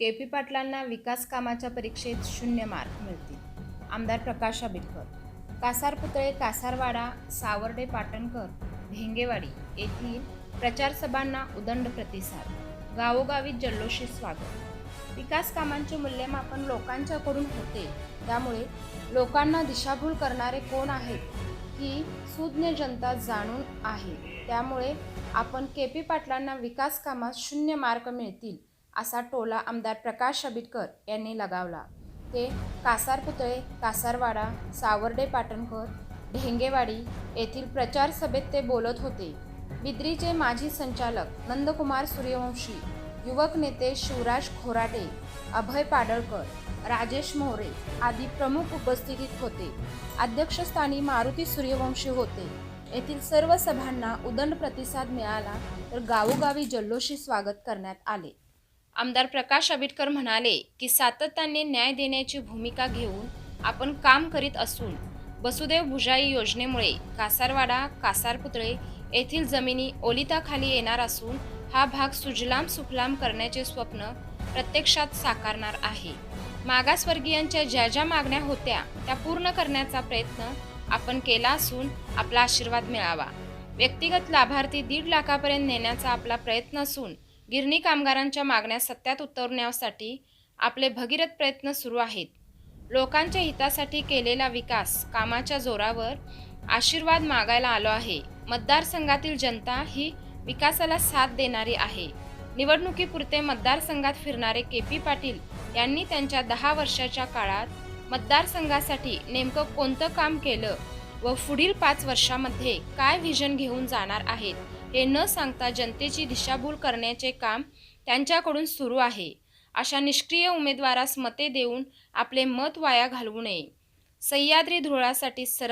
के P पाटलांना विकास कामाच्या परीक्षेत शून्य मार्क मिळतील. आमदार प्रकाश आंबेडकर कासार पुतळे कासारवाडा सावर्डे पाटणकर ढेंगेवाडी येथील प्रचारसभांना उदंड प्रतिसाद. गावोगावी जल्लोषी स्वागत. विकास कामांचे मूल्यमापन लोकांच्याकडून होते. त्यामुळे लोकांना दिशाभूल करणारे कोण आहेत ही सुज्ञ जनता जाणून आहे. त्यामुळे आपण के पी पाटलांना विकास कामात शून्य मार्क मिळतील असा टोला आमदार प्रकाश आंबेडकर यांनी लगावला. ते कासार पुतळे कासारवाडा सावर्डे पाटणकर ढेंगेवाडी येथील प्रचार सभेत ते बोलत होते. बिद्रीचे माजी संचालक नंदकुमार सूर्यवंशी युवक नेते शिवराज खोराटे अभय पाडळकर राजेश मोरे आदी प्रमुख उपस्थितीत होते. अध्यक्षस्थानी मारुती सूर्यवंशी होते. येथील सर्व सभांना उदंड प्रतिसाद मिळाला तर गावोगावी जल्लोषी स्वागत करण्यात आले. आमदार प्रकाश आंबेडकर म्हणाले की सातत्याने न्याय देण्याची भूमिका घेऊन आपण काम करीत असून वसुदेव भुजाई योजनेमुळे कासारवाडा कासारपुतळे येथील जमिनी ओलिताखाली येणार असून हा भाग सुजलाम सुफलाम करण्याचे स्वप्न प्रत्यक्षात साकारणार आहे. मागासवर्गीयांच्या ज्या ज्या मागण्या होत्या त्या पूर्ण करण्याचा प्रयत्न आपण केला असून आपला आशीर्वाद मिळावा. व्यक्तिगत लाभार्थी दीड लाखापर्यंत नेण्याचा आपला प्रयत्न असून गिरणी कामगारांच्या मागण्या सत्यात उतरण्यासाठी आपले भगीरथ प्रयत्न सुरू आहेत. लोकांच्या हितासाठी केलेला विकास कामाच्या जोरावर आशीर्वाद मागायला आलो आहे. मतदारसंघातील जनता ही विकासाला साथ देणारी आहे. निवडणुकीपुरते मतदारसंघात फिरणारे के पी पाटील यांनी त्यांच्या दहा वर्षाच्या काळात मतदारसंघासाठी नेमकं कोणतं काम केलं व पुढील पाच वर्षामध्ये काय व्हिजन घेऊन जाणार आहेत हे न सांगता जनतेची दिशाभूल करण्याचे काम त्यांच्याकडून सुरू आहे. अशा निष्क्रिय उमेदवारास मते देऊन आपले मत वाया घालवू नये. सह्याद्री धुळासाठी सर्व